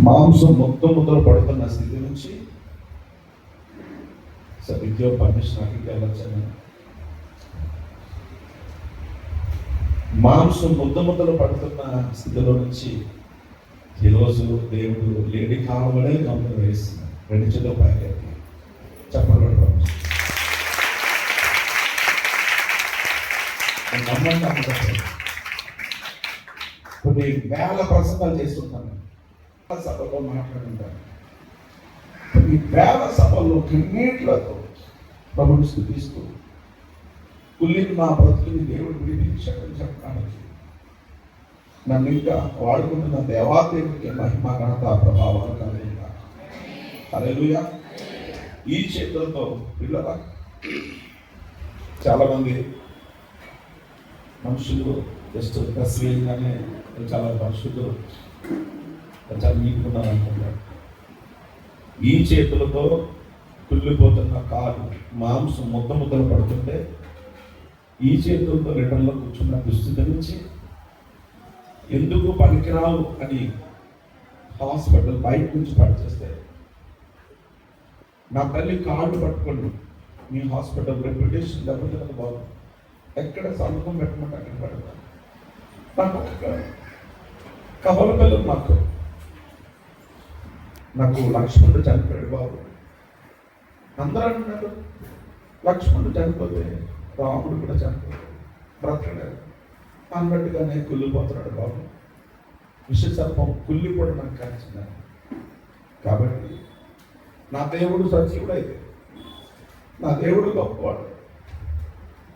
మాంసం మొత్తం ముద్దలు పడుతున్న స్థితి నుంచి సార్ విద్యో పర్మిషన్ అక్కడికి వెళ్ళొచ్చాను మాంసం ముద్ద ముద్దలు పడుతున్న స్థితిలో నుంచి ఈరోజు దేవుడు లేడి కావడే గమనం వేస్తున్నాడు. రెండు చేతుల పైకి చెప్పండి నమ్మండి నమ్మకం. కొన్ని వేల ప్రసంగాలు చేస్తుంటాను. సభలో మాట్లాడుతుంటాను కొన్ని వేల సభల్లో కన్నీళ్లతో ప్రభుని స్థుతిస్తూ కుళ్ళిన నా బ్రతుకుని దేవుడు విడిపించాడని చెప్పడానికి నన్ను ఇంకా వాడుకుంటున్న దేవాదేవుడికి మహిమ ఘనత ప్రభావాలు కలిగిన హల్లెలూయా ఈ చేతులతో పిల్లల చాలా మంది మనుషులు జస్ట్ డ్రెస్ వేయగానే చాలా మనుషులు చాలా నీకున్నారు ఈ చేతులతో కుళ్ళిపోతున్న కాలు మాంసం ముద్ద ముద్దలు పడుతుంటే ఈ చేతులతో రిటర్న్లో కూర్చున్న దుస్థితి నుంచి ఎందుకు పనికిరావు అని హాస్పిటల్ బయట నుంచి పనిచేస్తే నా తల్లి కార్డు పట్టుకోండి మీ హాస్పిటల్ రెప్యుటేషన్ దెబ్బతిన్నది బాగు. ఎక్కడ సంతకం పెట్టమంటే అక్కడ పెడతాను. నాకు ఒక కవల పిల్లలు నాకు నాకు లక్ష్మణుడు చనిపోయాడు బాబు. అందరూ అంటున్నారు లక్ష్మణుడు చనిపోతే రాముడు కూడా చనిపోయాడు బ్రతకడాడు అన్నట్టుగానే కుళ్ళిపోతున్నాడు బాబు. విషసర్పం కుళ్ళిపోవడం నాకు కాల్చింది కాబట్టి నా దేవుడు సజీవుడైతే నా దేవుడు గొప్పవాడు.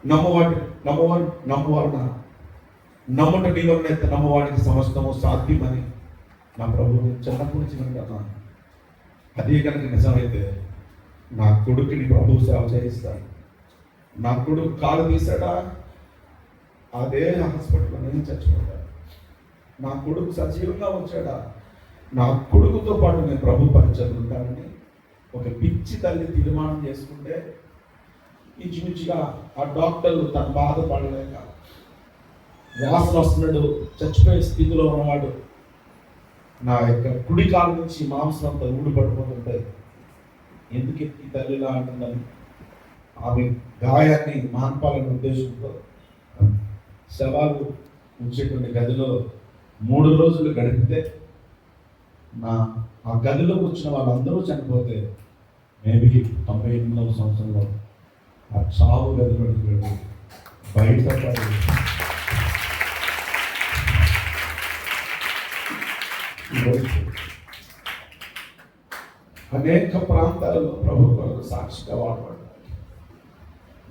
నమ్మవాడి నమ్మవాడు నమ్మవాడు నా. నమ్మట నీవన్నైతే నమ్మవాడికి సమస్తము సాధ్యమని నా ప్రభువు చిన్నప్పుడు చిన్న కదా అదే కనుక నిజమైతే నా కొడుకుని ప్రభు సేవ చేయిస్తాడు. నా కొడుకు కాలు తీసాడా అదే హాస్పిటల్లో నేను చచ్చిపోతాడు నా కొడుకు సజీవంగా వచ్చాడా? నా కొడుకుతో పాటు నేను ప్రభు పరిచయం ఉంటానని ఒక పిచ్చి తల్లి తీర్మానం చేసుకుంటే ఇంచుమించుగా ఆ డాక్టర్లు తన బాధపడలేక వాసన వస్తున్నాడు చచ్చిపోయే స్థితిలో ఉన్నవాడు నా యొక్క కుడి కాలు నుంచి మాంసం అంతా ఊడి పడిపోతుంటాయి ఎందుకు ఈ తల్లిలా అంటున్నాను ఆమె గాయాన్ని మాన్పాలనే ఉద్దేశంతో శవాలు ఉంచేటువంటి గదిలో మూడు రోజులు గడిపితే నా ఆ గదిలో వచ్చిన వాళ్ళందరూ చనిపోతే మేబీ తొంభై ఎనిమిదవ సంవత్సరంలో ఆ చావు గదిలోకి వెళ్ళి బయటపడి అనేక ప్రాంతాలలో ప్రభు కొరకు సాక్షిగా వాడబడ్డాడు.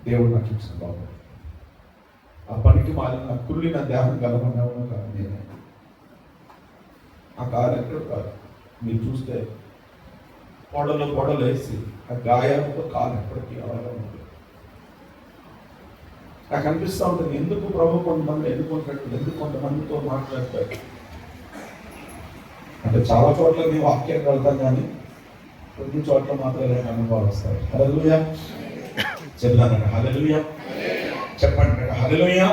దేవుడు నాకు చూసిన బాబు. ఆ పనికి మాలిన కుళ్ళిన దేహం గలమన్నవను కాదు నేను. ఆ కాలు ఎక్కడ కాదు. మీరు చూస్తే పొడలు పొడలు వేసి ఆ గాయాలతో కాలు ఎప్పటికీ అలాగే ఉంటుంది నాకు అనిపిస్తూ ఉంటుంది ఎందుకు ప్రభు కొంతమంది ఎందుకు ఎందుకు కొంతమందితో మాట్లాడతారు? అంటే చాలా చోట్ల మేము వాక్యం వెళ్తాం కానీ కొన్ని చోట్ల మాత్రమే అనుభవాలు వస్తాయి. హలలుయా చెప్తానండి హలలుయా చెప్పండి. హలలుయా